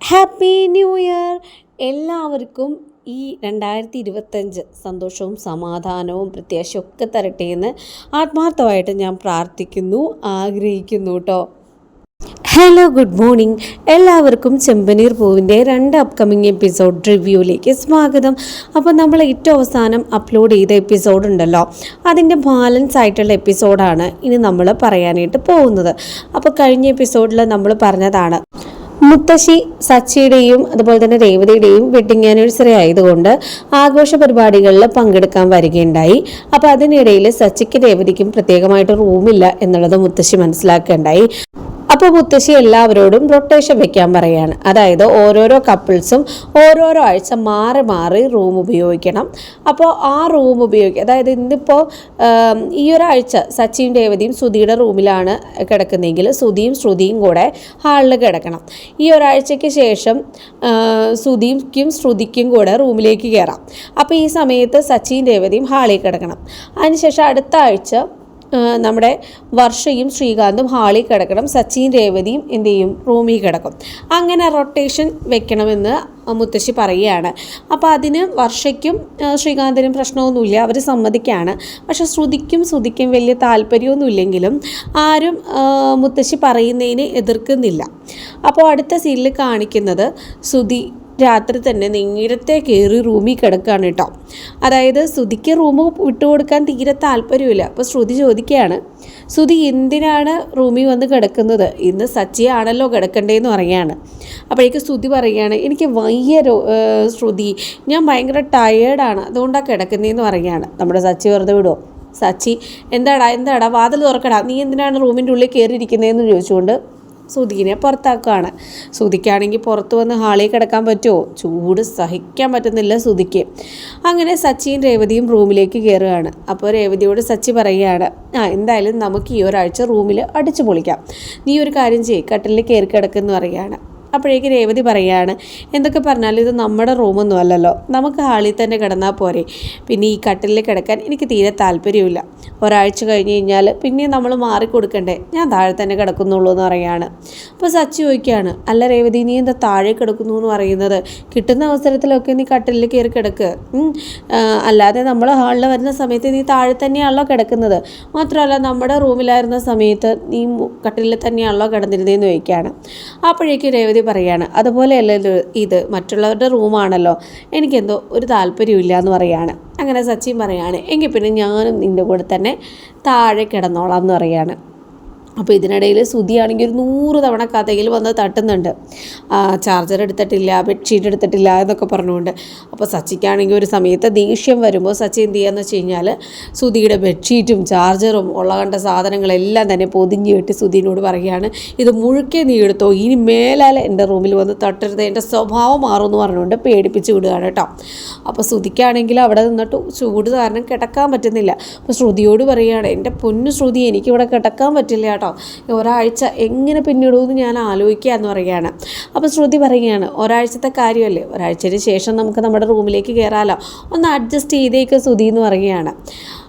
Happy new year. എല്ലാവർക്കും ഈ രണ്ടായിരത്തി ഇരുപത്തഞ്ച് സന്തോഷവും സമാധാനവും പ്രത്യാശയും ഒക്കെ തരട്ടെ എന്ന് ആത്മാർത്ഥമായിട്ട് ഞാൻ പ്രാർത്ഥിക്കുന്നു ആഗ്രഹിക്കുന്നു കേട്ടോ ഹലോ ഗുഡ് മോർണിംഗ് എല്ലാവർക്കും ചെമ്പനീർ പൂവിന്റെ രണ്ട് അപ്കമിങ് എപ്പിസോഡ് റിവ്യൂയിലേക്ക് സ്വാഗതം. അപ്പോൾ നമ്മൾ ഏറ്റവും അവസാനം അപ്ലോഡ് ചെയ്ത എപ്പിസോഡ് ഉണ്ടല്ലോ അതിന്റെ ബാലൻസ് ആയിട്ടുള്ള എപ്പിസോഡാണ് ഇനി നമ്മൾ പറയാനായിട്ട് പോകുന്നത്. അപ്പോൾ കഴിഞ്ഞ എപ്പിസോഡിൽ നമ്മൾ പറഞ്ഞതാണ് മുത്തശ്ശി സച്ചിയുടെയും അതുപോലെ തന്നെ രേവതിയുടെയും വെഡിങ് ആനിവേഴ്സറി ആയതുകൊണ്ട് ആഘോഷ പരിപാടികളിൽ പങ്കെടുക്കാൻ വരികയുണ്ടായി. അപ്പോൾ അതിനിടയിൽ സച്ചിക്ക് രേവതിക്കും പ്രത്യേകമായിട്ട് റൂമില്ല എന്നുള്ളത് മുത്തശ്ശി മനസ്സിലാക്കുകയുണ്ടായി. അപ്പോൾ മുത്തശ്ശി എല്ലാവരോടും റൊട്ടേഷൻ വെക്കാൻ പറയാണ്. അതായത് ഓരോരോ കപ്പിൾസും ഓരോരോ ആഴ്ച മാറി മാറി റൂം ഉപയോഗിക്കണം. അപ്പോൾ ആ റൂം ഉപയോഗിക്കുക അതായത് ഇന്നിപ്പോൾ ഈ ഒരാഴ്ച സച്ചിയും രേവതിയും ശ്രുതിയുടെ റൂമിലാണ് കിടക്കുന്നതെങ്കിൽ ശ്രുതിയും ശ്രുതിയും കൂടെ ഹാളിൽ കിടക്കണം. ഈ ഒരാഴ്ചയ്ക്ക് ശേഷം സുധിക്കും ശ്രുതിക്കും കൂടെ റൂമിലേക്ക് കയറാം അപ്പോൾ ഈ സമയത്ത് സച്ചിയും രേവതിയും ഹാളിൽ കിടക്കണം. അതിനുശേഷം അടുത്ത ആഴ്ച നമ്മുടെ വർഷയും ശ്രീകാന്തും ഹാളിൽ കിടക്കണം സച്ചിൻ രേവതിയും എന്ത് ചെയ്യും? റൂമിൽ കിടക്കും. അങ്ങനെ റൊട്ടേഷൻ വെക്കണമെന്ന് മുത്തശ്ശി പറയുകയാണ്. അപ്പോൾ അതിന് വർഷയ്ക്കും ശ്രീകാന്തിനും പ്രശ്നമൊന്നുമില്ല. അവർ സമ്മതിക്കുകയാണ്. പക്ഷെ ശ്രുതിക്കും ശ്രുതിക്കും വലിയ താല്പര്യമൊന്നുമില്ലെങ്കിലും ആരും മുത്തശ്ശി പറയുന്നതിന് എതിർക്കുന്നില്ല. അപ്പോൾ അടുത്ത സീനിൽ കാണിക്കുന്നത് ശ്രുതി രാത്രി തന്നെ നേരത്തെ കയറി റൂമിൽ കിടക്കുകയാണ് കേട്ടോ. അതായത് ശ്രുതിക്ക് റൂം വിട്ടുകൊടുക്കാൻ തീരെ താല്പര്യമില്ല. അപ്പോൾ ശ്രുതി ചോദിക്കുകയാണ് ശ്രുതി എന്തിനാണ് റൂമിൽ വന്ന് കിടക്കുന്നത്? ഇന്ന് സച്ചിയാണല്ലോ കിടക്കണ്ടേന്ന് പറയുകയാണ്. അപ്പോഴേക്ക് ശ്രുതി പറയുകയാണ് എനിക്ക് വയ്യ ശ്രുതി ഞാൻ ഭയങ്കര ടയേർഡാണ് അതുകൊണ്ടാണ് കിടക്കുന്നതെന്ന് പറയുകയാണ് നമ്മുടെ സച്ചി വെറുതെ വിടുമോ സച്ചി എന്താടാ എന്താടാ വാതിൽ തുറക്കടാ. നീ എന്തിനാണ് റൂമിന്റെ ഉള്ളിൽ കയറിയിരിക്കുന്നതെന്ന് ചോദിച്ചുകൊണ്ട് സുധീനെ പുറത്താക്കുകയാണ്. സുധിക്കാണെങ്കിൽ പുറത്ത് വന്ന് ഹാളിൽ കിടക്കാൻ പറ്റുമോ? ചൂട് സഹിക്കാൻ പറ്റുന്നില്ല സുധിക്ക് അങ്ങനെ സച്ചിയും രേവതിയും റൂമിലേക്ക് കയറുകയാണ്. അപ്പോൾ രേവതിയോട് സച്ചി പറയുകയാണ് ആ എന്തായാലും നമുക്ക് ഈ ഒരാഴ്ച റൂമിൽ അടിച്ചു പൊളിക്കാം നീ ഒരു കാര്യം ചെയ്യ് കട്ടിലിൽ കയറി കിടക്കുമെന്ന് പറയുകയാണ്. അപ്പോഴേക്ക് രേവതി പറയുകയാണ് എന്തൊക്കെ പറഞ്ഞാലും ഇത് നമ്മുടെ റൂമൊന്നും അല്ലല്ലോ. നമുക്ക് ഹാളിൽ തന്നെ കിടന്നാൽ പോരെ. പിന്നെ ഈ കട്ടിലിൽ കിടക്കാൻ എനിക്ക് തീരെ താല്പര്യമില്ല ഒരാഴ്ച കഴിഞ്ഞ് കഴിഞ്ഞാൽ പിന്നെ നമ്മൾ മാറിക്കൊടുക്കണ്ടേ ഞാൻ താഴെ തന്നെ കിടക്കുന്നുള്ളൂ എന്ന് പറയുകയാണ് അപ്പോൾ സച്ചി ചോദിക്കുകയാണ് അല്ല രേവതി നീ എന്താ താഴെ കിടക്കുന്നു എന്ന് പറയുന്നത്? കിട്ടുന്ന അവസരത്തിലൊക്കെ നീ കട്ടിലിൽ കയറി കിടക്ക്. അല്ലാതെ നമ്മൾ ഹാളിൽ വരുന്ന സമയത്ത് നീ താഴെ തന്നെയാണല്ലോ കിടക്കുന്നത്. മാത്രമല്ല നമ്മുടെ റൂമിലായിരുന്ന സമയത്ത് നീ കട്ടിലിൽ തന്നെയാണല്ലോ കിടന്നിരുന്നതെന്ന് ചോദിക്കുകയാണ്. അപ്പോഴേക്കും രേവതി പറയാണ്. അതുപോലെയല്ലല്ലോ ഇത് മറ്റുള്ളവരുടെ റൂമാണല്ലോ എനിക്കെന്തോ ഒരു താല്പര്യമില്ല എന്ന് പറയാണ്. അങ്ങനെ സച്ചിൻ പറയാണ് എങ്കിൽ പിന്നെ ഞാനും നിന്റെ കൂടെ തന്നെ താഴെ കിടന്നോളാം എന്ന് പറയാണ്. അപ്പോൾ ഇതിനിടയിൽ സുതിയാണെങ്കിൽ ഒരു നൂറ് തവണ കഥയിൽ വന്ന് തട്ടുന്നുണ്ട്. ചാർജർ എടുത്തിട്ടില്ല ബെഡ്ഷീറ്റ് എടുത്തിട്ടില്ല എന്നൊക്കെ പറഞ്ഞുകൊണ്ട്. അപ്പോൾ സച്ചിക്കാണെങ്കിൽ ഒരു സമയത്ത് ദേഷ്യം വരുമ്പോൾ സച്ചി എന്ത് ചെയ്യാന്ന് വെച്ച് കഴിഞ്ഞാൽ സുതിയുടെ ബെഡ്ഷീറ്റും ചാർജറും ഉള്ള കണ്ട സാധനങ്ങളെല്ലാം തന്നെ പൊതിഞ്ഞ് കെട്ടി സുധീനോട് പറയുകയാണ് ഇത് മുഴുക്കെ നീ എടുത്തോ? ഇനി മേലാൽ എന്റെ റൂമിൽ വന്ന് തട്ടരുത്. എന്റെ സ്വഭാവം മാറും എന്ന് പറഞ്ഞുകൊണ്ട് പേടിപ്പിച്ച് വിടുകയാണ് കേട്ടോ. അപ്പോൾ ശ്രുതിക്കാണെങ്കിൽ അവിടെ നിന്നിട്ട് ചൂട് കാരണം കിടക്കാൻ പറ്റുന്നില്ല. അപ്പോൾ ശ്രുതിയോട് പറയുകയാണ് എന്റെ പൊന്നു ശ്രുതി എനിക്കിവിടെ കിടക്കാൻ പറ്റില്ല കേട്ടോ. ഒരാഴ്ച എങ്ങനെ പിന്നിടുമെന്ന് ഞാൻ ആലോചിക്കുക എന്ന് പറയുകയാണ്. അപ്പോൾ ശ്രുതി പറയുകയാണ് ഒരാഴ്ചത്തെ കാര്യമല്ലേ? ഒരാഴ്ചയ്ക്ക് ശേഷം നമുക്ക് നമ്മുടെ റൂമിലേക്ക് കയറാമല്ലോ ഒന്ന് അഡ്ജസ്റ്റ് ചെയ്തേക്ക് ശ്രുതി എന്ന് പറയുകയാണ്.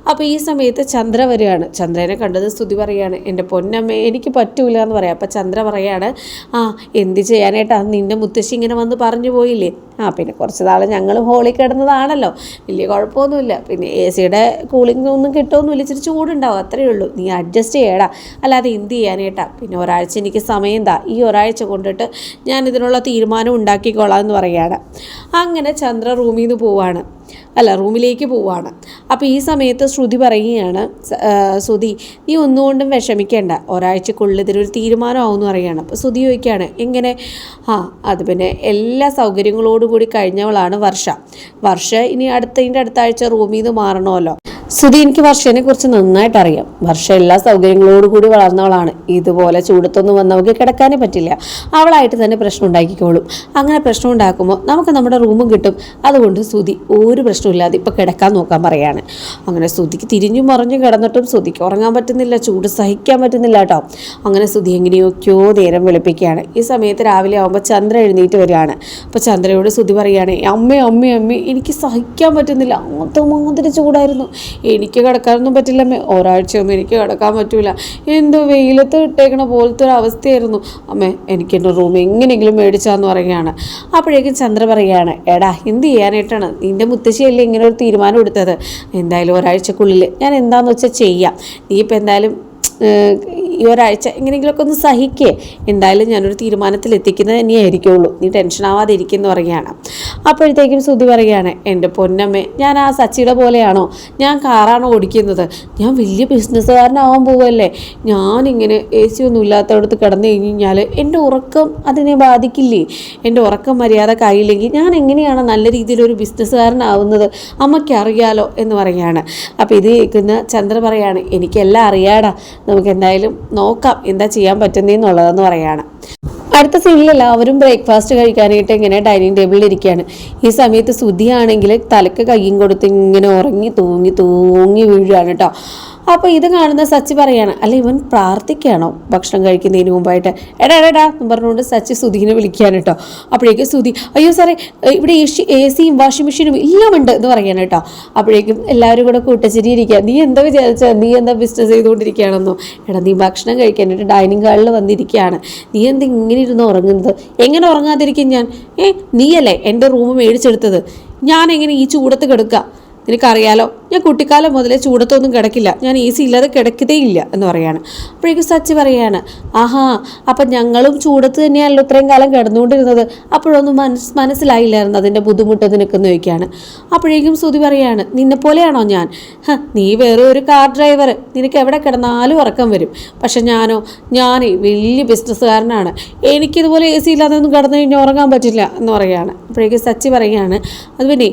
അപ്പോൾ ഈ സമയത്ത് ചന്ദ്ര വരികയാണ്. ചന്ദ്രനെ കണ്ടത് സ്തുതി പറയാണ്. എന്റെ പൊന്നമ്മ എനിക്ക് പറ്റൂല എന്ന് പറയാം. അപ്പോൾ ചന്ദ്ര പറയാണ് ആ എന്ത് ചെയ്യാനായിട്ടാ? നിന്റെ മുത്തശ്ശി ഇങ്ങനെ വന്ന് പറഞ്ഞു പോയില്ലേ? ആ പിന്നെ കുറച്ച് നാൾ ഞങ്ങൾ ഹോളിൽ കിടന്നതാണല്ലോ. വലിയ കുഴപ്പമൊന്നുമില്ല. പിന്നെ എ സിയുടെ കൂളിംഗ് ഒന്നും കിട്ടുമൊന്നുമില്ല ഇച്ചിരി ചൂടുണ്ടാവും അത്രയേ ഉള്ളൂ. നീ അഡ്ജസ്റ്റ് ചെയ്യടാ. അല്ലാതെ എന്ത് ചെയ്യാനായിട്ടാ? പിന്നെ ഒരാഴ്ച എനിക്ക് സമയം താ. ഈ ഒരാഴ്ച കൊണ്ടിട്ട് ഞാൻ ഇതിനുള്ള തീരുമാനം ഉണ്ടാക്കിക്കോളാം എന്ന് പറയുകയാണ് അങ്ങനെ ചന്ദ്ര റൂമിൽ നിന്ന് പോവാണ്. അല്ല റൂമിലേക്ക് പോവാണ്. അപ്പോൾ ഈ സമയത്ത് ശ്രുതി പറയുകയാണ് ശ്രുതി നീ ഒന്നുകൊണ്ടും വിഷമിക്കേണ്ട. ഒരാഴ്ചക്കുള്ളിൽ ഇതിനൊരു തീരുമാനമാവും പറയുകയാണ്. അപ്പോൾ ശ്രുതി ചോദിക്കുകയാണ് എങ്ങനെ? ആ അത് പിന്നെ എല്ലാ സൗകര്യങ്ങളോടുകൂടി കഴിഞ്ഞവളാണ് വർഷ. വർഷ ഇനി അടുത്തതിന്റെ അടുത്ത ആഴ്ച റൂമിൽ നിന്ന് മാറണമല്ലോ. ശ്രുതി എനിക്ക് വർഷനെ കുറിച്ച് നന്നായിട്ട് അറിയാം വർഷ എല്ലാ സൗകര്യങ്ങളോട് കൂടി വളർന്നവളാണ്. ഇതുപോലെ ചൂടത്തൊന്നും വന്നവൾക്ക് കിടക്കാനേ പറ്റില്ല. അവളായിട്ട് തന്നെ പ്രശ്നം ഉണ്ടാക്കിക്കോളും അങ്ങനെ പ്രശ്നം ഉണ്ടാക്കുമ്പോൾ നമുക്ക് നമ്മുടെ റൂമും കിട്ടും. അതുകൊണ്ട് സുധി ഒരു പ്രശ്നമില്ലാതെ ഇപ്പം കിടക്കാൻ നോക്കാൻ പറയാണ്. അങ്ങനെ സുധിക്ക് തിരിഞ്ഞു മറിഞ്ഞും കിടന്നിട്ടും സുധിക്ക് ഉറങ്ങാൻ പറ്റുന്നില്ല ചൂട് സഹിക്കാൻ പറ്റുന്നില്ല കേട്ടോ അങ്ങനെ സുധി എങ്ങനെയൊക്കെയോ നേരം വെളുപ്പിക്കുകയാണ്. ഈ സമയത്ത് രാവിലെ ആകുമ്പോൾ ചന്ദ്ര എഴുന്നേറ്റ് വരികയാണ്. അപ്പോൾ ചന്ദ്രയോട് സുധി പറയുകയാണ് അമ്മേ അമ്മേ അമ്മേ എനിക്ക് സഹിക്കാൻ പറ്റുന്നില്ല. മാത്രമാതിരി ചൂടായിരുന്നു. എനിക്ക് കിടക്കാനൊന്നും പറ്റില്ല അമ്മേ. ഒരാഴ്ചയൊന്നും എനിക്ക് കിടക്കാൻ പറ്റൂല. എന്തോ വെയിലത്ത് ഇട്ടേക്കണ പോലത്തെ ഒരു അവസ്ഥയായിരുന്നു. അമ്മേ എനിക്ക് എന്റെ റൂം എങ്ങനെയെങ്കിലും മേടിച്ചാന്ന് പറയുകയാണ്. അപ്പോഴേക്കും ചന്ദ്ര പറയുകയാണ് എടാ എന്ത് ചെയ്യാനായിട്ടാണ്? നിന്റെ മുത്തശ്ശിയല്ലേ ഇങ്ങനെ ഒരു തീരുമാനം എടുത്തത്? എന്തായാലും ഒരാഴ്ചക്കുള്ളിൽ ഞാൻ എന്താണെന്ന് വെച്ചാൽ ചെയ്യാം. നീ ഇപ്പം എന്തായാലും ഈ ഒരാഴ്ച എങ്ങനെയെങ്കിലുമൊക്കെ ഒന്ന് സഹിക്കേ. എന്തായാലും ഞാനൊരു തീരുമാനത്തിൽ എത്തിക്കുന്നത് തന്നെയായിരിക്കുള്ളൂ. നീ ടെൻഷൻ ആവാതെ ഇരിക്കുന്നു പറയുകയാണ്. അപ്പോഴത്തേക്കും സുധി പറയുകയാണ് എന്റെ പൊന്നമ്മേ ഞാൻ ആ സച്ചിയുടെ പോലെയാണോ? ഞാൻ കാറാണോ ഓടിക്കുന്നത്? ഞാൻ വലിയ ബിസിനസ്സുകാരനാവാൻ പോവല്ലേ ഞാനിങ്ങനെ എ സി ഒന്നും ഇല്ലാത്തടത്ത് കിടന്നു കഴിഞ്ഞ് കഴിഞ്ഞാൽ എന്റെ ഉറക്കം അതിനെ ബാധിക്കില്ലേ? എന്റെ ഉറക്കം മര്യാദ കഴിയില്ലെങ്കിൽ ഞാൻ എങ്ങനെയാണ് നല്ല രീതിയിൽ ഒരു ബിസിനസ്സുകാരനാവുന്നത്? അമ്മയ്ക്ക് അറിയാലോ എന്ന് പറയുകയാണ്. അപ്പോൾ ഇത് കേൾക്കുന്ന ചന്ദ്ര പറയാണ് എനിക്കെല്ലാം അറിയാടാ. നമുക്ക് എന്തായാലും നോക്കാം എന്താ ചെയ്യാൻ പറ്റുന്നതെന്നുള്ളതെന്ന് പറയാണ്. അടുത്ത സീനിൽ എല്ലാവരും ബ്രേക്ക്ഫാസ്റ്റ് കഴിക്കാനായിട്ട് ഇങ്ങനെ ഡൈനിങ് ടേബിളിൽ ഇരിക്കുകയാണ്. ഈ സമയത്ത് സുധിയാണെങ്കിൽ തലക്ക് കയ്യും കൊടുത്ത് ഇങ്ങനെ ഉറങ്ങി തൂങ്ങി തൂങ്ങി വീഴുകയാണ് കേട്ടോ അപ്പോൾ ഇത് കാണുന്ന സച്ചി പറയാണ് അല്ല ഇവൻ പ്രാർത്ഥിക്കുകയാണോ ഭക്ഷണം കഴിക്കുന്നതിന് മുമ്പായിട്ട്. എടാ എടാ എന്ന് പറഞ്ഞുകൊണ്ട് സച്ചി സുധീനെ വിളിക്കാൻ കേട്ടോ. അപ്പോഴേക്കും സുധി അയ്യോ സാറേ ഇവിടെ എ സിയും വാഷിംഗ് മെഷീനും എല്ലാം ഉണ്ട് എന്ന് പറയാണ് കേട്ടോ. അപ്പോഴേക്കും എല്ലാവരും കൂടെ കൂട്ടച്ചിരി ഇരിക്കുക. നീ എന്താ വിചാരിച്ച? നീ എന്താ ബിസിനസ് ചെയ്തുകൊണ്ടിരിക്കുകയാണെന്നോ? എടാ നീ ഭക്ഷണം കഴിക്കാനായിട്ട് ഡൈനിങ് ഹാളിൽ വന്നിരിക്കുകയാണ്. നീ എന്താ ഇങ്ങനെ ഇരുന്ന് ഉറങ്ങുന്നത്? എങ്ങനെ ഉറങ്ങാതിരിക്കും ഞാൻ? ഏ നീയല്ലേ എന്റെ റൂം മേടിച്ചെടുത്തത്? ഞാൻ എങ്ങനെ ഈ ചൂടത്ത് കിടക്കുക? നിനക്കറിയാലോ? ഞാൻ കുട്ടിക്കാലം മുതലേ ചൂടത്തൊന്നും കിടക്കില്ല. ഞാൻ എ സി ഇല്ലാതെ കിടക്കതേ ഇല്ല എന്ന് പറയാണ്. അപ്പോഴേക്കും സച്ചി പറയാണ് ആഹാ അപ്പം ഞങ്ങളും ചൂടത്ത് തന്നെയാണല്ലോ ഇത്രയും കാലം കിടന്നുകൊണ്ടിരുന്നത്. അപ്പോഴൊന്നും മനസ് മനസ്സിലായില്ലായിരുന്നു അതിന്റെ ബുദ്ധിമുട്ട് നിനക്കെന്ന് ചോദിക്കുകയാണ് അപ്പോഴേക്കും സുതി പറയാണ് നിന്നെ പോലെയാണോ ഞാൻ നീ വേറെ ഒരു കാർ ഡ്രൈവർ. നിനക്ക് എവിടെ കിടന്നാലും ഉറക്കം വരും. പക്ഷെ ഞാനോ ഞാനേ വലിയ ബിസിനസ്സുകാരനാണ്. എനിക്കിതുപോലെ എ സി ഇല്ലാതെ ഒന്നും കിടന്നു കഴിഞ്ഞാൽ ഉറങ്ങാൻ പറ്റില്ല എന്ന് പറയുകയാണ് അപ്പോഴേക്കും സച്ചി പറയുകയാണ് അത് പിന്നെ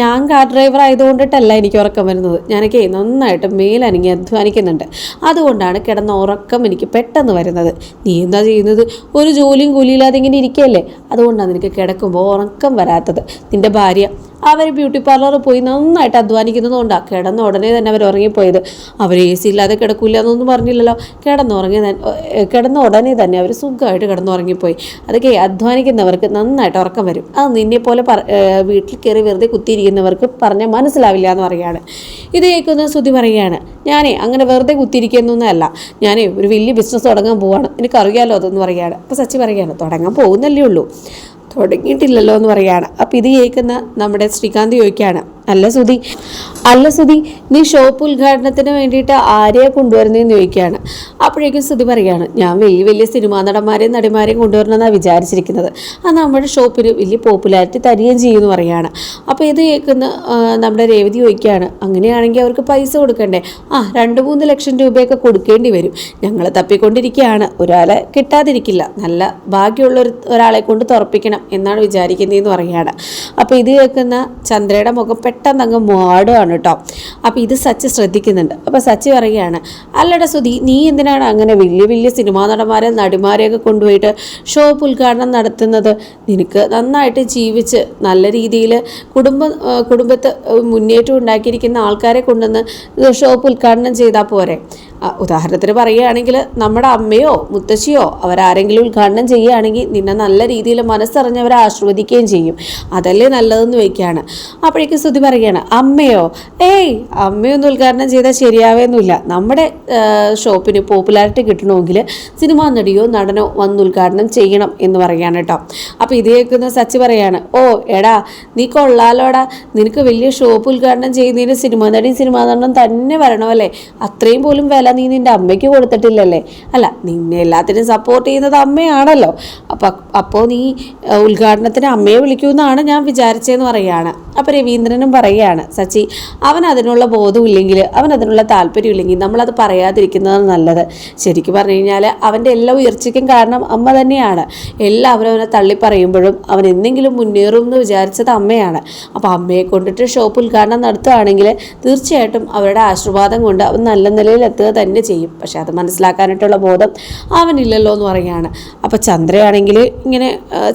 ഞാൻ കാർ ഡ്രൈവർ ആയതുകൊണ്ടിട്ടല്ല എനിക്ക് ഉറക്കം വരുന്നത്. ഞാനൊക്കെ നന്നായിട്ട് മേലനങ്ങി അധ്വാനിക്കുന്നുണ്ട്. അതുകൊണ്ടാണ് കിടന്ന ഉറക്കം എനിക്ക് പെട്ടെന്ന് വരുന്നത്. നീ എന്താ ചെയ്യുന്നത്? ഒരു ജോലിയും കൂലിയില്ലാതെ ഇങ്ങനെ ഇരിക്കുകയല്ലേ അതുകൊണ്ടാണ് നിനക്ക് കിടക്കുമ്പോൾ ഉറക്കം വരാത്തത്. നിന്റെ ഭാര്യ അവർ ബ്യൂട്ടി പാർലറിൽ പോയി നന്നായിട്ട് അധ്വാനിക്കുന്നതുകൊണ്ടാണ് കിടന്ന ഉടനെ തന്നെ അവർ ഉറങ്ങിപ്പോയത്. അവർ എ സി ഇല്ലാതെ കിടക്കില്ല എന്നൊന്നും പറഞ്ഞില്ലല്ലോ. കിടന്നുറങ്ങി കിടന്ന ഉടനെ തന്നെ അവർ സുഖമായിട്ട് കിടന്നുറങ്ങിപ്പോയി അതൊക്കെ അധ്വാനിക്കുന്നവർക്ക് നന്നായിട്ട് ഉറക്കം വരും. അത് നിന്നെ പോലെ വീട്ടിൽ കയറി വെറുതെ കുത്തിയിരിക്കുന്നവർക്ക് പറഞ്ഞാൽ മനസ്സിലാവില്ല എന്ന് പറയുകയാണ്. ഇത് കേൾക്കുന്ന ശ്രുതി പറയുകയാണ് ഞാനേ അങ്ങനെ വെറുതെ കുത്തിയിരിക്കുന്നൊന്നുമല്ല ഞാനേ ഒരു വലിയ ബിസിനസ് തുടങ്ങാൻ പോവാണ്. എനിക്കറിയാലോ അതെന്ന് പറയുകയാണ്. അപ്പോൾ സച്ചി പറയുകയാണ് തുടങ്ങാൻ പോകുന്നല്ലേ ഉള്ളൂ. തുടങ്ങിയിട്ടില്ലല്ലോ എന്ന് പറയുകയാണ്. അപ്പോൾ ഇത് കേൾക്കുന്ന നമ്മുടെ ശ്രീകാന്ത് ചോദിക്കുകയാണ് അല്ല സുധി അല്ല സുധി നീ ഷോപ്പ് ഉദ്ഘാടനത്തിന് വേണ്ടിയിട്ട് ആരെയാ കൊണ്ടുവരുന്നതെന്ന് ചോദിക്കുകയാണ്. അപ്പോഴേക്കും സുധി പറയുകയാണ് ഞാൻ വലിയ വലിയ സിനിമാ നടന്മാരെയും നടിമാരെയും കൊണ്ടുവരണമെന്നാണ് വിചാരിച്ചിരിക്കുന്നത്. അത് നമ്മുടെ ഷോപ്പിന് വലിയ പോപ്പുലാരിറ്റി തരികയും ചെയ്യുമെന്ന് പറയുകയാണ്. അപ്പോൾ ഇത് കേൾക്കുന്ന നമ്മുടെ രേവതി ചോദിക്കുകയാണ് അങ്ങനെയാണെങ്കിൽ അവർക്ക് പൈസ കൊടുക്കണ്ടേ? ആ രണ്ട് മൂന്ന് ലക്ഷം രൂപയൊക്കെ കൊടുക്കേണ്ടി വരും. ഞങ്ങൾ തപ്പിക്കൊണ്ടിരിക്കുകയാണ്. ഒരാളെ കിട്ടാതിരിക്കില്ല. നല്ല ഭാഗ്യമുള്ള ഒരു ഒരാളെ കൊണ്ട് തുറപ്പിക്കണം എന്നാണ് വിചാരിക്കുന്നതെന്ന് പറയുകയാണ്. അപ്പോൾ ഇത് കേൾക്കുന്ന ചന്ദ്രയുടെ മുഖം പെട്ടെന്ന് അങ്ങ് മാടുകയാണ് കേട്ടോ. അപ്പോൾ ഇത് സച്ച് ശ്രദ്ധിക്കുന്നുണ്ട്. അപ്പോൾ സച്ച് പറയുകയാണ് അല്ലടാ സുധി നീ എന്തിനാണ് അങ്ങനെ വലിയ വലിയ സിനിമാ നടന്മാരെ നടിമാരെയൊക്കെ കൊണ്ടുപോയിട്ട് ഷോപ്പ് ഉദ്ഘാടനം നടത്തുന്നത്? നിനക്ക് നന്നായിട്ട് ജീവിച്ച് നല്ല രീതിയിൽ കുടുംബ കുടുംബത്തെ മുന്നേറ്റം ഉണ്ടാക്കിയിരിക്കുന്ന ആൾക്കാരെ കൊണ്ടുവന്ന് ഷോപ്പ് ഉദ്ഘാടനം ചെയ്താൽ പോരെ. ഉദാഹരണത്തിന് പറയുകയാണെങ്കിൽ നമ്മുടെ അമ്മയോ മുത്തശ്ശിയോ അവരാരെങ്കിലും ഉദ്ഘാടനം ചെയ്യുകയാണെങ്കിൽ നിന്നെ നല്ല രീതിയിൽ മനസ്സറിഞ്ഞവരെ ആശീർവദിക്കുകയും ചെയ്യും. അതല്ലേ നല്ലതെന്ന് വയ്ക്കുകയാണ് അപ്പോഴേക്കും സ്തുതി പറയുകയാണ് അമ്മയോ ഏയ് അമ്മയൊന്നും ഉദ്ഘാടനം ചെയ്താൽ ശരിയാവേന്നുമില്ല. നമ്മുടെ ഷോപ്പിന് പോപ്പുലാരിറ്റി കിട്ടണമെങ്കിൽ സിനിമാ നടിയോ നടനോ വന്ന് ഉദ്ഘാടനം ചെയ്യണം എന്ന് പറയുകയാണ് കേട്ടോ. അപ്പോൾ ഇത് കേൾക്കുന്ന സച്ചി പറയാണ് ഓ എടാ നീ കൊള്ളാലോടാ. നിനക്ക് വലിയ ഷോപ്പ് ഉദ്ഘാടനം ചെയ്യുന്നതിന് സിനിമാ നടി സിനിമാ നടനം തന്നെ വരണമല്ലേ? അത്രയും പോലും വില നീ നിന്റെ അമ്മയ്ക്ക് കൊടുത്തിട്ടില്ലല്ലേ? അല്ല നിന്നെ എല്ലാത്തിനും സപ്പോർട്ട് ചെയ്യുന്നത് അമ്മയാണല്ലോ. അപ്പം അപ്പോൾ നീ ഉദ്ഘാടനത്തിന് അമ്മയെ വിളിക്കുമെന്നാണ് ഞാൻ വിചാരിച്ചതെന്ന് പറയുകയാണ്. അപ്പോൾ രവീന്ദ്രനും പറയുകയാണ് സച്ചി അവൻ അതിനുള്ള ബോധമില്ലെങ്കിൽ അവൻ അതിനുള്ള താല്പര്യമില്ലെങ്കിൽ നമ്മളത് പറയാതിരിക്കുന്നതാണ് നല്ലത്. ശരിക്കും പറഞ്ഞു കഴിഞ്ഞാൽ അവന്റെ എല്ലാ ഉയർച്ചയ്ക്കും കാരണം അമ്മ തന്നെയാണ്. എല്ലാവരും അവനെ തള്ളി പറയുമ്പോഴും അവൻ എന്തെങ്കിലും മുന്നേറും എന്ന് വിചാരിച്ചത് അമ്മയാണ്. അപ്പോൾ അമ്മയെ കൊണ്ടിട്ട് ഷോപ്പ് ഉദ്ഘാടനം നടത്തുകയാണെങ്കിൽ തീർച്ചയായിട്ടും അവരുടെ ആശീർവാദം കൊണ്ട് അവൻ നല്ല നിലയിൽ എത്തുക തന്നെ ചെയ്യും. പക്ഷെ അത് മനസ്സിലാക്കാനായിട്ടുള്ള ബോധം അവനില്ലല്ലോ എന്ന് പറയുകയാണ്. അപ്പോൾ ചന്ദ്രയാണെങ്കിൽ ഇങ്ങനെ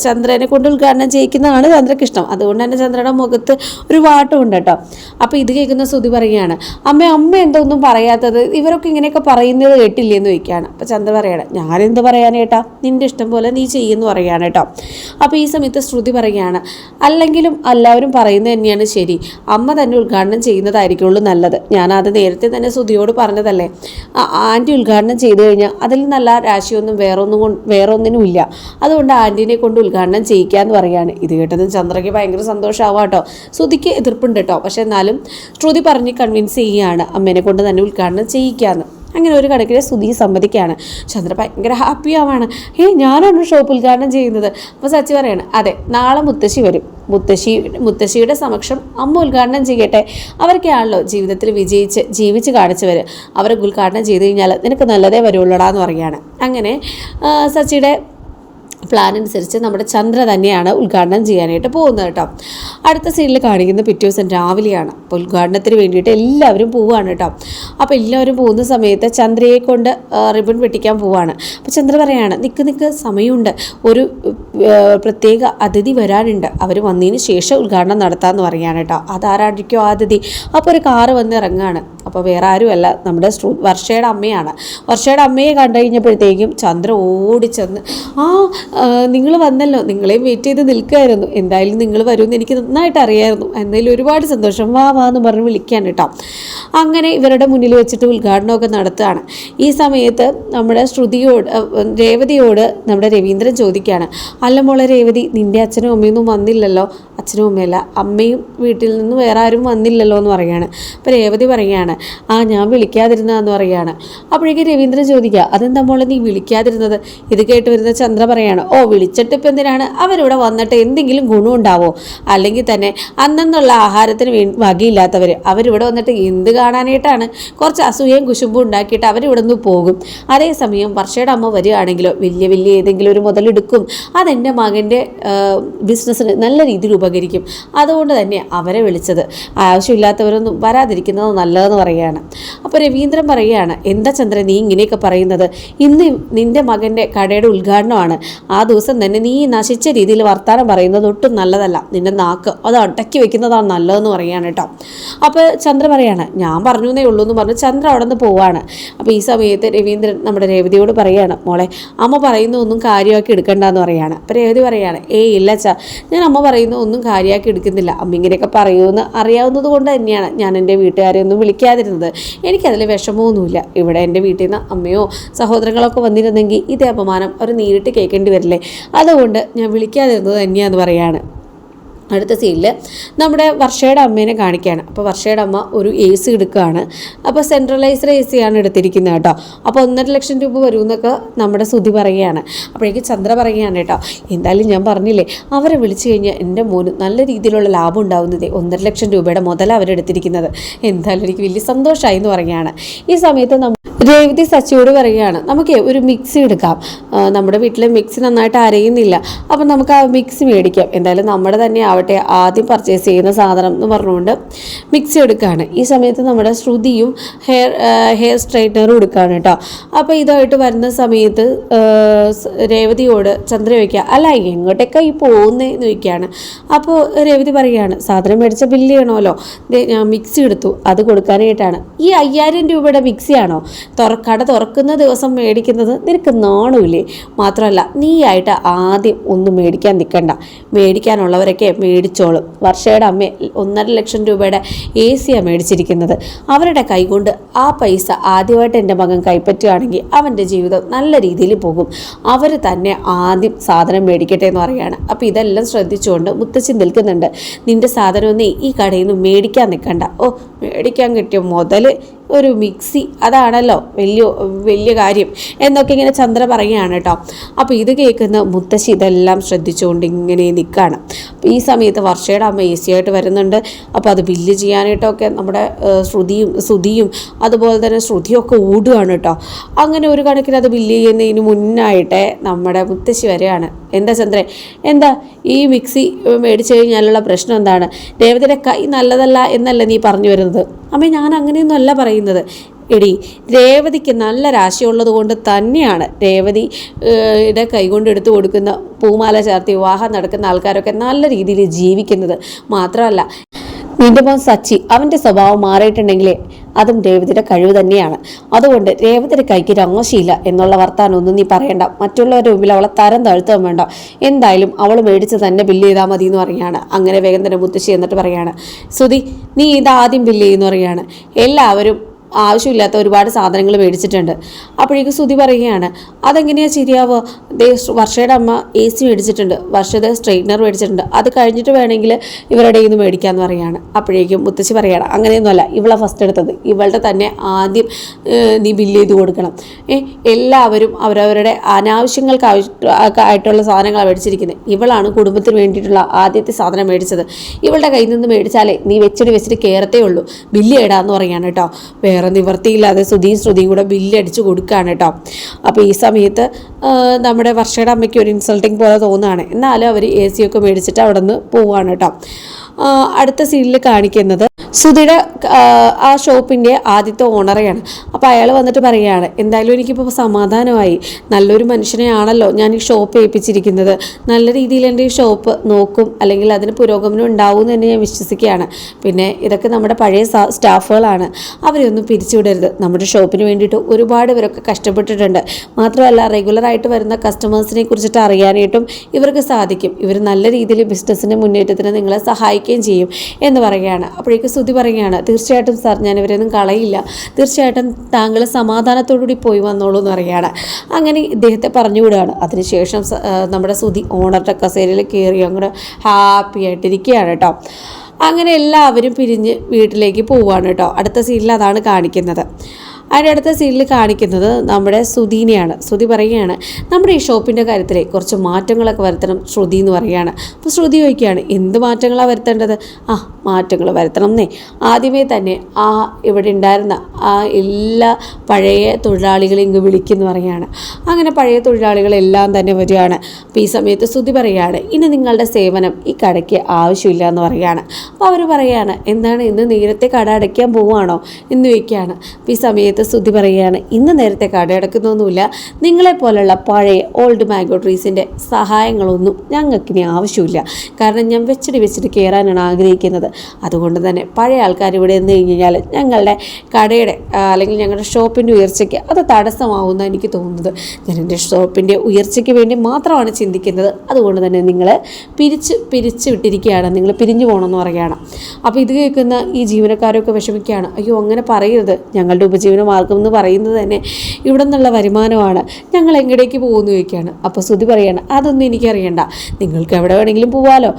ചന്ദ്രനെ കൊണ്ട് ഉദ്ഘാടനം ചെയ്യിക്കുന്നതാണ് ചന്ദ്രയ്ക്ക് ഇഷ്ടം. അതുകൊണ്ട് തന്നെ ചന്ദ്രയുടെ മുഖത്ത് ഒരു വാട്ടമുണ്ട് കേട്ടോ. അപ്പോൾ ഇത് കേൾക്കുന്ന ശ്രുതി പറയുകയാണ് അമ്മ അമ്മ എന്തൊന്നും പറയാത്തത് ഇവരൊക്കെ ഇങ്ങനെയൊക്കെ പറയുന്നത് കേട്ടില്ലേ? എന്ന് ചോദിക്കുകയാണ്. അപ്പോൾ ചന്ദ്ര പറയണം ഞാനെന്ത് പറയാനേട്ടാ നിന്റെ ഇഷ്ടം പോലെ നീ ചെയ്യുമെന്ന് പറയുകയാണ് കേട്ടോ. അപ്പോൾ ഈ സമയത്ത് ശ്രുതി പറയുകയാണ് അല്ലെങ്കിലും എല്ലാവരും പറയുന്നത് തന്നെയാണ് ശരി. അമ്മ തന്നെ ഉദ്ഘാടനം ചെയ്യുന്നതായിരിക്കുള്ളൂ നല്ലത്. ഞാനത് നേരത്തെ തന്നെ ശ്രുതിയോട് പറഞ്ഞതല്ലേ? ആന്റി ഉദ്ഘാടനം ചെയ്തു കഴിഞ്ഞാൽ അതിൽ നല്ല രാശിയൊന്നും വേറൊന്നും വേറൊന്നിനും ഇല്ല അതുകൊണ്ട് ആന്റീനെ കൊണ്ട് ഉദ്ഘാടനം ചെയ്യിക്കാന്ന് പറയാണ്. ഇത് കേട്ടത് ചന്ദ്രയ്ക്ക് ഭയങ്കര സന്തോഷമാവാം കേട്ടോ. ശ്രുതിക്ക് എതിർപ്പുണ്ട് കേട്ടോ. പക്ഷെ എന്നാലും ശ്രുതി പറഞ്ഞ് കൺവിൻസ് ചെയ്യുകയാണ് അമ്മേനെ കൊണ്ട് തന്നെ ഉദ്ഘാടനം ചെയ്യിക്കാന്ന്. അങ്ങനെ ഒരു കണക്കിന് സുധി സമ്മതിക്കുകയാണ്. ചന്ദ്ര ഭയങ്കര ഹാപ്പി ആവാണ്. ഏ ഞാനാണ് ഷോപ്പ് ഉദ്ഘാടനം ചെയ്യുന്നത്. അപ്പോൾ സച്ചി പറയാണ് അതെ നാളെ മുത്തശ്ശി വരും. മുത്തശ്ശി മുത്തശ്ശിയുടെ സമക്ഷം അമ്മ ഉദ്ഘാടനം ചെയ്യട്ടെ. അവരൊക്കെയാണല്ലോ ജീവിതത്തിൽ വിജയിച്ച് ജീവിച്ച് കാണിച്ചവർ അവരൊക്കെ ഉദ്ഘാടനം ചെയ്ത് കഴിഞ്ഞാൽ നിനക്ക് നല്ലതേ വരുള്ളൂടാ എന്ന് പറയുകയാണ് അങ്ങനെ സച്ചിയുടെ പ്ലാൻ അനുസരിച്ച് നമ്മുടെ ചന്ദ്ര തന്നെയാണ് ഉദ്ഘാടനം ചെയ്യാനായിട്ട് പോകുന്നത് കേട്ടോ. അടുത്ത സീനിൽ കാണിക്കുന്ന പിറ്റേ ദിവസം രാവിലെയാണ്. അപ്പോൾ ഉദ്ഘാടനത്തിന് വേണ്ടിയിട്ട് എല്ലാവരും പോവുകയാണ് കേട്ടോ. അപ്പോൾ എല്ലാവരും പോകുന്ന സമയത്ത് ചന്ദ്രയെ കൊണ്ട് റിബൺ വെട്ടിക്കാൻ പോവാണ് അപ്പോൾ ചന്ദ്ര പറയാണ് നിൽക്ക് നിൽക്ക് സമയമുണ്ട്. ഒരു പ്രത്യേക അതിഥി വരാനുണ്ട്. അവർ വന്നതിന് ശേഷം ഉദ്ഘാടനം നടത്താമെന്ന് പറയാണ് കേട്ടോ. അതാരായിരിക്കും ആ അതിഥി? അപ്പോൾ ഒരു കാറ് വന്ന് ഇറങ്ങുകയാണ്. അപ്പോൾ വേറെ ആരുമല്ല നമ്മുടെ വർഷയുടെ അമ്മയാണ്. വർഷയുടെ അമ്മയെ കണ്ടു കഴിഞ്ഞപ്പോഴത്തേക്കും ചന്ദ്ര ഓടിച്ചെന്ന് ആ നിങ്ങൾ വന്നല്ലോ. നിങ്ങളെയും വെയിറ്റ് ചെയ്ത് നിൽക്കുമായിരുന്നു എന്തായാലും നിങ്ങൾ വരുമെന്ന് എനിക്ക് നന്നായിട്ട് അറിയായിരുന്നു. എന്തായാലും ഒരുപാട് സന്തോഷം. വാ വാ എന്ന് പറഞ്ഞ് വിളിക്കാൻ കേട്ടോ. അങ്ങനെ ഇവരുടെ മുന്നിൽ വെച്ചിട്ട് ഉദ്ഘാടനമൊക്കെ നടത്തുകയാണ്. ഈ സമയത്ത് നമ്മുടെ ശ്രുതിയോട് രേവതിയോട് നമ്മുടെ രവീന്ദ്രൻ ചോദിക്കുകയാണ്. അല്ല മോളെ രേവതി നിന്റെ അച്ഛനും അമ്മയൊന്നും വന്നില്ലല്ലോ? അച്ഛനും അമ്മയല്ല. അമ്മയും വീട്ടിൽ നിന്ന് വേറെ ആരും വന്നില്ലല്ലോ എന്ന് പറയുകയാണ്. അപ്പോൾ രേവതി പറയുകയാണ് ആ ഞാൻ വിളിക്കാതിരുന്നതെന്ന് പറയുകയാണ്. അപ്പോഴേക്കും രവീന്ദ്രൻ ചോദിക്കുക അതെന്താ മോളെ നീ വിളിക്കാതിരുന്നത്? ഇത് കേട്ട് വരുന്ന ചന്ദ്ര പറയാണ് ഓ വിളിച്ചിട്ട് ഇപ്പം എന്തിനാണ്? അവരിവിടെ വന്നിട്ട് എന്തെങ്കിലും ഗുണമുണ്ടാവോ? അല്ലെങ്കിൽ തന്നെ അന്നെന്നുള്ള ആഹാരത്തിന് വേ വകയില്ലാത്തവർ അവരിവിടെ വന്നിട്ട് എന്ത് കാണാനായിട്ടാണ്? കുറച്ച് അസൂയയും കുശുമ്പും ഉണ്ടാക്കിയിട്ട് അവരിവിടെ നിന്ന് പോകും. അതേസമയം വർഷയുടെ അമ്മ വരികയാണെങ്കിലോ വലിയ വലിയ ഏതെങ്കിലും ഒരു മുതലെടുക്കും അതെന്റെ മകന്റെ ബിസിനസ്സിന് നല്ല രീതിയിൽ ഉപകരിക്കും. അതുകൊണ്ട് തന്നെ അവരെ വിളിച്ചത്. ആവശ്യമില്ലാത്തവരൊന്നും വരാതിരിക്കുന്നത് നല്ലതെന്ന് പറയുകയാണ്. അപ്പോൾ രവീന്ദ്രൻ പറയുകയാണ് എന്താ ചന്ദ്രൻ നീ ഇങ്ങനെയൊക്കെ പറയുന്നത്? ഇന്ന് നിന്റെ മകന്റെ കടയുടെ ഉദ്ഘാടനമാണ്. ആ ദിവസം തന്നെ നീ നശിച്ച രീതിയിൽ വർത്തമാനം പറയുന്നത് ഒട്ടും നല്ലതല്ല. നിന്റെ നാക്ക് അത് അടക്കി വെക്കുന്നതാണ് നല്ലതെന്ന് പറയുകയാണ് കേട്ടോ. അപ്പോൾ ചന്ദ്ര പറയാണ് ഞാൻ പറഞ്ഞു എന്നേ ഉള്ളൂ എന്ന് പറഞ്ഞ് ചന്ദ്ര അവിടെ നിന്ന് പോവാണ്. അപ്പോൾ ഈ സമയത്ത് രവീന്ദ്രൻ നമ്മുടെ രേവതിയോട് പറയാണ് മോളെ അമ്മ പറയുന്ന ഒന്നും കാര്യമാക്കി എടുക്കണ്ടെന്ന് പറയാണ്. അപ്പോൾ രേവതി പറയാണ് ഏ ഇല്ല ച ഞാൻ അമ്മ പറയുന്ന ഒന്നും കാര്യമാക്കി എടുക്കുന്നില്ല. അമ്മ ഇങ്ങനെയൊക്കെ പറയുമെന്ന് അറിയാവുന്നത് കൊണ്ട് തന്നെയാണ് ഞാൻ എന്റെ വീട്ടുകാരെ ഒന്നും വിളിക്കാതിരുന്നത്. എനിക്കതിൽ വിഷമമൊന്നുമില്ല. ഇവിടെ എന്റെ വീട്ടിൽ നിന്ന് അമ്മയോ സഹോദരങ്ങളൊക്കെ വന്നിരുന്നെങ്കിൽ ഇതേ അപമാനം അവർ നേരിട്ട് കേൾക്കേണ്ടി വരില്ലേ അതുകൊണ്ട് ഞാൻ വിളിക്കാതിരുന്നത് തന്നെയാന്ന് പറയാണ്. അടുത്ത സീനിൽ നമ്മുടെ വർഷയുടെ അമ്മേനെ കാണിക്കുകയാണ്. അപ്പോൾ വർഷയുടെ അമ്മ ഒരു എ സി എടുക്കുകയാണ്. അപ്പോൾ സെൻട്രലൈസ്ഡ് എ ആണ് എടുത്തിരിക്കുന്നത് കേട്ടോ. അപ്പോൾ ഒന്നര ലക്ഷം രൂപ വരുമെന്നൊക്കെ നമ്മുടെ സുധി പറയുകയാണ്. അപ്പോഴേക്കും ചന്ദ്ര പറയുകയാണ് കേട്ടോ എന്തായാലും ഞാൻ പറഞ്ഞില്ലേ അവരെ വിളിച്ചു കഴിഞ്ഞാൽ എന്റെ മോന് നല്ല രീതിയിലുള്ള ലാഭം ഉണ്ടാവുന്നത് ഒന്നര ലക്ഷം രൂപയുടെ മുതൽ അവരെടുത്തിരിക്കുന്നത് എന്തായാലും എനിക്ക് വലിയ സന്തോഷമായി എന്ന് പറയുകയാണ്. ഈ സമയത്ത് നമ്മൾ രേവതി സച്ചിയോട് പറയുകയാണ് നമുക്ക് ഒരു മിക്സി എടുക്കാം. നമ്മുടെ വീട്ടിലെ മിക്സി നന്നായിട്ട് അരയുന്നില്ല. അപ്പം നമുക്ക് ആ മിക്സി മേടിക്കാം. എന്തായാലും നമ്മുടെ തന്നെ ആദ്യം പർച്ചേസ് ചെയ്യുന്ന സാധനം എന്ന് പറഞ്ഞുകൊണ്ട് മിക്സി എടുക്കുകയാണ്. ഈ സമയത്ത് നമ്മുടെ ശ്രുതിയും ഹെയർ ഹെയർ സ്ട്രൈറ്റ്നറും എടുക്കുകയാണ് കേട്ടോ. അപ്പോൾ ഇതായിട്ട് വരുന്ന സമയത്ത് രേവതിയോട് ചന്ദ്ര ചോദിക്കുക അല്ല എങ്ങോട്ടൊക്കെ ഈ പോകുന്നതെന്ന് ചോദിക്കുകയാണ്. അപ്പോൾ രേവതി പറയുകയാണ് സാധനം മേടിച്ച ബില്ല് ചെയ്യണമല്ലോ. ഞാൻ മിക്സി എടുത്തു. അത് കൊടുക്കാനായിട്ടാണ്. ഈ അയ്യായിരം രൂപയുടെ മിക്സിയാണോ തുറ കട തുറക്കുന്ന ദിവസം മേടിക്കുന്നത് നിനക്ക് നാണുമില്ലേ മാത്രമല്ല നീയായിട്ട് ആദ്യം ഒന്നും മേടിക്കാൻ നിൽക്കണ്ട. മേടിക്കാനുള്ളവരൊക്കെ മേടിച്ചോളും. വർഷയുടെ അമ്മ ഒന്നര ലക്ഷം രൂപയുടെ എ സിയാണ് മേടിച്ചിരിക്കുന്നത്. അവരുടെ കൈകൊണ്ട് ആ പൈസ ആദ്യമായിട്ട് എന്റെ മകൻ കൈപ്പറ്റുകയാണെങ്കിൽ അവന്റെ ജീവിതം നല്ല രീതിയിൽ പോകും. അവർ തന്നെ ആദ്യം സാധനം മേടിക്കട്ടെ എന്ന് പറയുകയാണ്. അപ്പോൾ ഇതെല്ലാം ശ്രദ്ധിച്ചുകൊണ്ട് മുത്തച്ഛൻ നിൽക്കുന്നുണ്ട്. നിന്റെ സാധനമൊന്നേ ഈ കടയിൽ നിന്ന് മേടിക്കാൻ നിൽക്കണ്ട. ഓ മേടിക്കാൻ കിട്ടിയ? മുതൽ ഒരു മിക്സി അതാണല്ലോ വലിയ വലിയ കാര്യം എന്നൊക്കെ ഇങ്ങനെ ചന്ദ്ര പറയുകയാണ് കേട്ടോ. അപ്പോൾ ഇത് കേൾക്കുന്ന മുത്തശ്ശി ഇതെല്ലാം ശ്രദ്ധിച്ചുകൊണ്ട് ഇങ്ങനെ നിൽക്കുകയാണ്. ഈ സമയത്ത് വർഷയുടെ അമ്മ ഈസി ആയിട്ട് വരുന്നുണ്ട്. അപ്പോൾ അത് ബില്ല് ചെയ്യാനായിട്ടൊക്കെ നമ്മുടെ ശ്രുതിയും ശ്രുതിയും അതുപോലെ തന്നെ ശ്രുതിയൊക്കെ ഓടുകയാണ് കേട്ടോ. അങ്ങനെ ഒരു കണക്കിന് അത് ബില്ല് ചെയ്യുന്നതിന് മുന്നായിട്ട് നമ്മുടെ മുത്തശ്ശി വരെയാണ് എന്താ ചന്ദ്രൻ എന്താ ഈ മിക്സി മേടിച്ചു കഴിഞ്ഞാലുള്ള പ്രശ്നം എന്താണ്? ദേവതയുടെ കൈ നല്ലതല്ല എന്നല്ല നീ പറഞ്ഞു വരുന്നത്? അമ്മ ഞാൻ അങ്ങനെയൊന്നും അല്ല പറയുന്നത്. എടി രേവതിക്ക് നല്ല രാശിയുള്ളത് കൊണ്ട് തന്നെയാണ് രേവതി ഏഹ്, യുടെ കൈകൊണ്ട് എടുത്തു കൊടുക്കുന്ന പൂമാല ചേർത്ത് വിവാഹം നടക്കുന്ന ആൾക്കാരൊക്കെ നല്ല രീതിയിൽ ജീവിക്കുന്നത്. മാത്രമല്ല നിന്റെ മോൻ സച്ചി അവന്റെ സ്വഭാവം മാറിയിട്ടുണ്ടെങ്കിലേ അതും രേവതിയുടെ കഴിവ് തന്നെയാണ്. അതുകൊണ്ട് രേവതിയുടെ കൈക്ക് രംഗശീല എന്നുള്ള വർത്താനം ഒന്നും നീ പറയണ്ട. മറ്റുള്ളവരുടെ മുമ്പിൽ അവളെ തരം താഴ്ത്തുകയും വേണ്ട. എന്തായാലും അവൾ മേടിച്ച് തന്നെ ബില്ല് ചെയ്താൽ മതി എന്ന് പറയാണ് അങ്ങനെ വേഗം തന്നെ മുത്തശ്ശി എന്നിട്ട് പറയുകയാണ്. സുധി നീ ഇതാദ്യം ബില്ല് ചെയ്യുന്നു പറയാണ് എല്ലാവരും ആവശ്യമില്ലാത്ത ഒരുപാട് സാധനങ്ങൾ മേടിച്ചിട്ടുണ്ട്. അപ്പോഴേക്കും ശ്രുതി പറയുകയാണ് അതെങ്ങനെയാണ് ശരിയാവുക ദേ വർഷയുടെ അമ്മ എ സി മേടിച്ചിട്ടുണ്ട്. വർഷത്തെ സ്ട്രെയിറ്റ്നർ മേടിച്ചിട്ടുണ്ട്. അത് കഴിഞ്ഞിട്ട് വേണമെങ്കിൽ ഇവരുടെ ഇന്ന് മേടിക്കാന്ന് പറയാണ് അപ്പോഴേക്കും മുത്തശ്ശി പറയുകയാണ് അങ്ങനെയൊന്നുമല്ല ഇവളെ ഫസ്റ്റ് എടുത്തത്. ഇവളുടെ തന്നെ ആദ്യം നീ ബില്ല് ചെയ്ത് കൊടുക്കണം. എല്ലാവരും അവരവരുടെ അനാവശ്യങ്ങൾക്ക് ആയിട്ടുള്ള സാധനങ്ങളാണ് മേടിച്ചിരിക്കുന്നത്. ഇവളാണ് കുടുംബത്തിന് വേണ്ടിയിട്ടുള്ള ആദ്യത്തെ സാധനം മേടിച്ചത്. ഇവളുടെ കയ്യിൽ നിന്ന് മേടിച്ചാലേ നീ വെച്ചിട്ട് വെച്ചിട്ട് കയറത്തേ ഉള്ളൂ. ബില്ല് ഇടാന്ന് പറയുകയാണ് കേട്ടോ. വേറെ നിവർത്തിയില്ലാതെ ശ്രുതിയും ശ്രുതിയും കൂടെ ബില്ലടിച്ച് കൊടുക്കുകയാണ് കേട്ടോ അപ്പോൾ ഈ സമയത്ത് നമ്മുടെ വർഷയുടെ അമ്മയ്ക്ക് ഒരു ഇൻസൾട്ടിങ് പോലെ തോന്നുകയാണ്. എന്നാലും അവർ എ ഒക്കെ മേടിച്ചിട്ട് അവിടെ നിന്ന് പോവുകയാണ് കേട്ടോ അടുത്ത സീനിൽ കാണിക്കുന്നത് സുധിയുടെ ആ, ഷോപ്പിന്റെ ആദ്യത്തെ ഓണറെയാണ്. അപ്പോൾ അയാൾ വന്നിട്ട് പറയുകയാണ് എന്തായാലും എനിക്കിപ്പോൾ സമാധാനമായി. നല്ലൊരു മനുഷ്യനെയാണല്ലോ ഞാൻ ഈ ഷോപ്പ് ഏൽപ്പിച്ചിരിക്കുന്നത്. നല്ല രീതിയിൽ എന്റെ ഈ ഷോപ്പ് നോക്കും അല്ലെങ്കിൽ അതിന് പുരോഗമനം ഉണ്ടാവും എന്ന് തന്നെ ഞാൻ വിശ്വസിക്കുകയാണ്. പിന്നെ ഇതൊക്കെ നമ്മുടെ പഴയ സ്റ്റാഫുകളാണ്. അവരെയൊന്നും പിരിച്ചുവിടരുത്. നമ്മുടെ ഷോപ്പിന് വേണ്ടിയിട്ട് ഒരുപാട് പേരൊക്കെ കഷ്ടപ്പെട്ടിട്ടുണ്ട്. മാത്രമല്ല റെഗുലറായിട്ട് വരുന്ന കസ്റ്റമേഴ്സിനെ കുറിച്ചിട്ട് അറിയാനായിട്ടും ഇവർക്ക് സാധിക്കും. ഇവർ നല്ല രീതിയിൽ ബിസിനസ്സിന്റെ മുന്നേറ്റത്തിന് നിങ്ങളെ സഹായിക്കുകയും ചെയ്യും എന്ന് പറയുകയാണ്. അപ്പോഴേക്ക് സ്തുതി പറയുകയാണ്. തീർച്ചയായിട്ടും സാർ ഞാൻ ഇവരെയൊന്നും കളയില്ല. തീർച്ചയായിട്ടും താങ്കൾ സമാധാനത്തോടുകൂടി പോയി വന്നോളൂ എന്ന് പറയുകയാണ്. അങ്ങനെ ഇദ്ദേഹത്തെ പറഞ്ഞു വിടുകയാണ്. അതിനുശേഷം നമ്മുടെ സ്തുതി ഓണറുടെ കസേരയിൽ കയറി അങ്ങോട്ട് ഹാപ്പി ആയിട്ടിരിക്കുകയാണ് കേട്ടോ. അങ്ങനെ എല്ലാവരും പിരിഞ്ഞ് വീട്ടിലേക്ക് പോവുകയാണ് കേട്ടോ. അടുത്ത സീനിൽ അതാണ് കാണിക്കുന്നത്. അതിന്റെ അടുത്ത സീനിൽ കാണിക്കുന്നത് നമ്മുടെ സുധീനെയാണ്. ശ്രുതി പറയുകയാണ് നമ്മുടെ ഈ ഷോപ്പിന്റെ കാര്യത്തിൽ കുറച്ച് മാറ്റങ്ങളൊക്കെ വരുത്തണം ശ്രുതി എന്ന് പറയുകയാണ്. അപ്പോൾ ശ്രുതി ചോദിക്കുകയാണ് എന്ത് മാറ്റങ്ങളാണ് വരുത്തേണ്ടത്? ആ മാറ്റങ്ങൾ വരുത്തണം എന്നേ ആദ്യമേ തന്നെ ആ ഇവിടെ ഉണ്ടായിരുന്ന ആ എല്ലാ പഴയ തൊഴിലാളികളെ ഇങ്ങ് വിളിക്കുന്നു പറയുകയാണ്. അങ്ങനെ പഴയ തൊഴിലാളികളെല്ലാം തന്നെ വരികയാണ്. അപ്പോൾ ഈ സമയത്ത് ശ്രുതി പറയുകയാണ് ഇനി നിങ്ങളുടെ സേവനം ഈ കടയ്ക്ക് ആവശ്യമില്ല എന്ന് പറയുകയാണ്. അപ്പോൾ അവർ പറയുകയാണ് എന്താണ് ഇന്ന് നേരത്തെ കട അടയ്ക്കാൻ പോവുകയാണോ? എന്ന് ചോദിക്കുകയാണ്. അപ്പോൾ ഈ സമയത്ത് ശ്രുതി പറയുകയാണ് ഇന്ന് നേരത്തെ കടയടക്കുന്നൊന്നുമില്ല. നിങ്ങളെ നിങ്ങളെപ്പോലുള്ള പഴയ ഓൾഡ് മാംഗോ ട്രീസിന്റെ സഹായങ്ങളൊന്നും ഞങ്ങൾക്കിനി ആവശ്യമില്ല. കാരണം ഞാൻ വെച്ചിട്ട് വെച്ചിട്ട് കയറാനാണ് ആഗ്രഹിക്കുന്നത്. അതുകൊണ്ട് തന്നെ പഴയ ആൾക്കാർ ഇവിടെ നിന്ന് കഴിഞ്ഞ് കഴിഞ്ഞാൽ ഞങ്ങളുടെ കടയുടെ അല്ലെങ്കിൽ ഞങ്ങളുടെ ഷോപ്പിന്റെ ഉയർച്ചയ്ക്ക് അത് തടസ്സമാവുന്ന എനിക്ക് തോന്നുന്നത്. ഞാൻ എന്റെ ഷോപ്പിന്റെ ഉയർച്ചയ്ക്ക് വേണ്ടി മാത്രമാണ് ചിന്തിക്കുന്നത്. അതുകൊണ്ട് തന്നെ നിങ്ങൾ പിരിച്ച് പിരിച്ച് വിട്ടിരിക്കുകയാണ്. നിങ്ങൾ പിരിഞ്ഞു പോകണമെന്ന് പറയുകയാണ്. അപ്പോൾ ഇത് കേൾക്കുന്ന ഈ ജീവനക്കാരൊക്കെ വിഷമിക്കുകയാണ്. അയ്യോ അങ്ങനെ പറയരുത്. ഞങ്ങളുടെ ഉപജീവന മാർഗം എന്ന് പറയുന്നത് തന്നെ ഇവിടെ നിന്നുള്ള വരുമാനമാണ്. ഞങ്ങൾ എങ്ങടേക്ക് പോകുന്നു ചോദിക്കുകയാണ്. അപ്പോൾ ശ്രുതി പറയാണ് അതൊന്നും എനിക്കറിയണ്ട. നിങ്ങൾക്ക് എവിടെ വേണമെങ്കിലും പോവാലോ.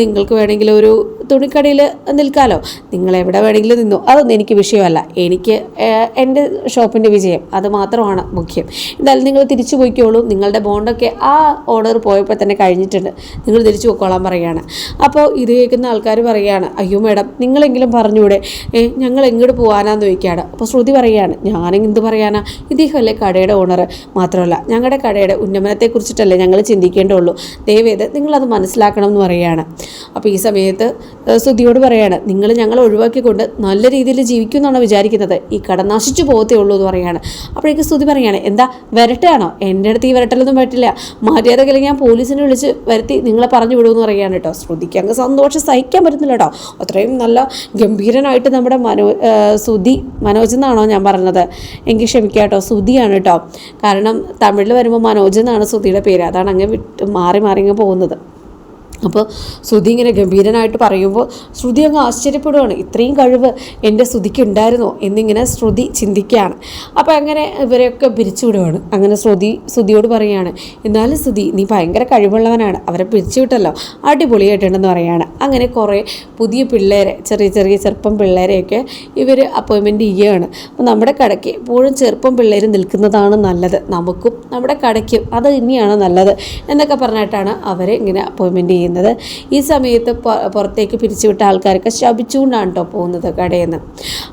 നിങ്ങൾക്ക് വേണമെങ്കിലും ഒരു തുണിക്കടയിൽ നിൽക്കാലോ. നിങ്ങൾ എവിടെ വേണമെങ്കിലും നിന്നു. അതൊന്നും എനിക്ക് വിഷയമല്ല. എനിക്ക് എന്റെ ഷോപ്പിന്റെ വിജയം. അത് മാത്രമാണ് മുഖ്യം. എന്തായാലും നിങ്ങൾ തിരിച്ചു പോയിക്കോളൂ. നിങ്ങളുടെ ബോണ്ടൊക്കെ ആ ഓർഡർ പോയപ്പോൾ തന്നെ കഴിഞ്ഞിട്ടുണ്ട്. നിങ്ങൾ തിരിച്ചു പോയിക്കോളാൻ പറയുകയാണ്. അപ്പോൾ ഇത് കേൾക്കുന്ന ആൾക്കാർ പറയുകയാണ് അയ്യോ മേഡം നിങ്ങളെങ്കിലും പറഞ്ഞൂടെ ഞങ്ങൾ എങ്ങോട്ട് പോകാനാന്ന് ചോദിക്കുകയാണ്. അപ്പോൾ ശ്രുതി പറയുകയാണ് എന്ത് പറയാനാ? ഇദ്ദേഹമല്ലേ കടയുടെ ഓണർ മാത്രമല്ല ഞങ്ങളുടെ കടയുടെ ഉന്നമനത്തെക്കുറിച്ചിട്ടല്ലേ ഞങ്ങൾ ചിന്തിക്കേണ്ടുള്ളൂ. ദയവേത് നിങ്ങളത് മനസ്സിലാക്കണം എന്ന് പറയുകയാണ് അപ്പോൾ ഈ സമയത്ത് സ്തുതിയോട് പറയാണ് നിങ്ങൾ ഞങ്ങൾ ഒഴിവാക്കിക്കൊണ്ട് നല്ല രീതിയിൽ ജീവിക്കും എന്നാണ് വിചാരിക്കുന്നത്? ഈ കട നശിച്ചു പോകത്തേ ഉള്ളൂ എന്ന് പറയുകയാണ് അപ്പോഴേക്ക് സ്തുതി പറയാണ് എന്താ വരട്ടാണോ? എന്റെ അടുത്ത് ഈ വരട്ടലൊന്നും പറ്റില്ല. മര്യാദകളിൽ ഞാൻ പോലീസിനെ വിളിച്ച് വരുത്തി നിങ്ങളെ പറഞ്ഞു വിടുമെന്ന് പറയുകയാണ് കേട്ടോ ശ്രുതിക്ക് അങ്ങ് സന്തോഷം സഹിക്കാൻ പറ്റുന്നില്ല കേട്ടോ അത്രയും നല്ല ഗംഭീരനായിട്ട് നമ്മുടെ മനോ സ്തുതി മനോജ് എന്നാണോ ഞാൻ പറഞ്ഞത്. എങ്കിൽ ക്ഷമിക്കാം കേട്ടോ സുധിയാണ് കേട്ടോ കാരണം തമിഴിൽ വരുമ്പോൾ മനോജ് എന്നാണ് സുധിയുടെ പേര്. അതാണ് അങ്ങ് വിട്ട് മാറി മാറി അങ്ങ് പോകുന്നത്. അപ്പോൾ ശ്രുതി ഇങ്ങനെ ഗംഭീരനായിട്ട് പറയുമ്പോൾ ശ്രുതി അങ്ങ് ആശ്ചര്യപ്പെടുകയാണ് ഇത്രയും കഴിവ് എന്റെ ശ്രുതിക്ക് ഉണ്ടായിരുന്നോ? എന്നിങ്ങനെ ശ്രുതി ചിന്തിക്കുകയാണ്. അപ്പോൾ അങ്ങനെ ഇവരെയൊക്കെ പിരിച്ചുവിടുകയാണ് അങ്ങനെ ശ്രുതി ശ്രുതിയോട് പറയുകയാണ് എന്നാലും ശ്രുതി നീ ഭയങ്കര കഴിവുള്ളവനാണ്. അവരെ പിരിച്ചുവിട്ടല്ലോ. അടിപൊളിയായിട്ടുണ്ടെന്ന് പറയുകയാണ് അങ്ങനെ കുറേ പുതിയ പിള്ളേരെ ചെറിയ ചെറിയ ചെറുപ്പം പിള്ളേരെയൊക്കെ ഇവർ അപ്പോയിൻമെന്റ് ചെയ്യുകയാണ്. അപ്പോൾ നമ്മുടെ കടയ്ക്ക് എപ്പോഴും ചെറുപ്പം പിള്ളേർ നിൽക്കുന്നതാണ് നല്ലത്. നമുക്കും നമ്മുടെ കടയ്ക്കും അത് തന്നെയാണ് നല്ലത് എന്നൊക്കെ പറഞ്ഞിട്ടാണ് അവരെ ഇങ്ങനെ അപ്പോയിൻമെന്റ് ചെയ്യുന്നത്. കാണിക്കുന്നത് ഈ സമയത്ത് പുറത്തേക്ക് പിരിച്ചുവിട്ട ആൾക്കാരൊക്കെ ശപിച്ചുകൊണ്ടാണ് കേട്ടോ പോകുന്നത് കടയിൽ നിന്ന്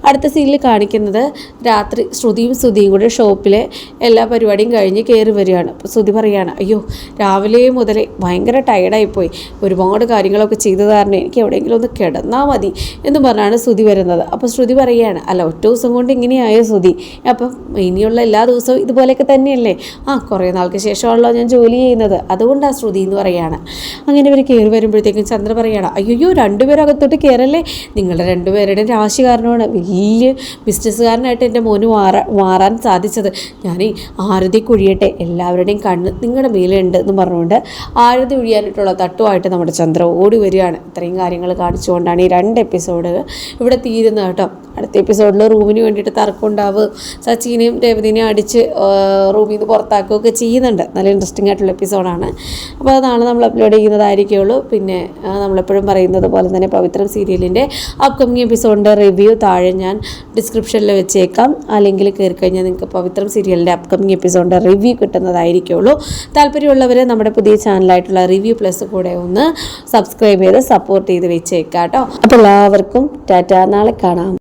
അടുത്ത സീനിൽ കാണിക്കുന്നത് രാത്രി ശ്രുതിയും ശ്രുതിയും കൂടെ ഷോപ്പിലെ എല്ലാ പരിപാടിയും കഴിഞ്ഞ് കയറി വരികയാണ്. അപ്പോൾ ശ്രുതി പറയുകയാണ് അയ്യോ രാവിലെ മുതലേ ഭയങ്കര ടയർഡായിപ്പോയി ഒരുപാട് കാര്യങ്ങളൊക്കെ ചെയ്തു കാരണം എനിക്ക് എവിടെയെങ്കിലും ഒന്ന് കിടന്നാൽ മതി എന്ന് പറഞ്ഞാണ് ശ്രുതി വരുന്നത്. അപ്പോൾ ശ്രുതി പറയുകയാണ് അല്ല ഒറ്റ ദിവസം കൊണ്ട് ഇങ്ങനെയായോ ശ്രുതി? അപ്പം ഇനിയുള്ള എല്ലാ ദിവസവും ഇതുപോലെയൊക്കെ തന്നെയല്ലേ? ആ കുറേ നാൾക്ക് ശേഷമാണല്ലോ ഞാൻ ജോലി ചെയ്യുന്നത്. അതുകൊണ്ടാണ് ശ്രുതി എന്ന് പറയുകയാണ് അങ്ങനെ ഇവർ കയറി വരുമ്പോഴത്തേക്കും ചന്ദ്ര പറയുകയാണ് അയ്യോ രണ്ടുപേരും അകത്തോട്ട് കയറല്ലേ? നിങ്ങളുടെ രണ്ടുപേരുടെ രാശി കാരണമാണ് വലിയ ബിസിനസ്സുകാരനായിട്ട് എന്റെ മോന് മാറാ മാറാൻ സാധിച്ചത്. ഞാൻ ആരതി കുഴിയട്ടെ എല്ലാവരുടെയും കണ്ണ് നിങ്ങളുടെ മേലുണ്ട് എന്ന് പറഞ്ഞുകൊണ്ട് ആരതി ഒഴിയാനായിട്ടുള്ള തട്ടുമായിട്ട് നമ്മുടെ ചന്ദ്ര ഓടി വരികയാണ്. ഇത്രയും കാര്യങ്ങൾ കാണിച്ചുകൊണ്ടാണ് ഈ രണ്ട് എപ്പിസോഡ് ഇവിടെ തീരുന്നത് കേട്ടോ. അടുത്ത എപ്പിസോഡിൽ റൂമിന് വേണ്ടിയിട്ട് തർക്കം ഉണ്ടാവുക സച്ചിനെയും രേവതിനെയും അടിച്ച് റൂമിൽ നിന്ന് പുറത്താക്കുകയൊക്കെ ചെയ്യുന്നുണ്ട്. നല്ല ഇൻട്രസ്റ്റിംഗ് ആയിട്ടുള്ള എപ്പിസോഡാണ് അപ്പോൾ അതാണ് നമ്മൾ അപ്ലോഡ് ചെയ്യുന്നതായിരിക്കുള്ളൂ പിന്നെ നമ്മളെപ്പോഴും പറയുന്നത് പോലെ തന്നെ പവിത്രം സീരിയലിന്റെ അപ്കമിങ് എപ്പിസോഡിന്റെ റിവ്യൂ താഴെ ഞാൻ ഡിസ്ക്രിപ്ഷനിൽ വെച്ചേക്കാം. അല്ലെങ്കിൽ കയറി കഴിഞ്ഞാൽ നിങ്ങൾക്ക് പവിത്രം സീരിയലിന്റെ അപ്കമിങ് എപ്പിസോഡിന്റെ റിവ്യൂ കിട്ടുന്നതായിരിക്കുള്ളൂ. താല്പര്യമുള്ളവർ നമ്മുടെ പുതിയ ചാനലായിട്ടുള്ള റിവ്യൂ പ്ലസ് കൂടെ ഒന്ന് സബ്സ്ക്രൈബ് ചെയ്ത് സപ്പോർട്ട് ചെയ്ത് വെച്ചേക്കാം കേട്ടോ അപ്പോൾ എല്ലാവർക്കും ടാറ്റ. നാളെ കാണാം.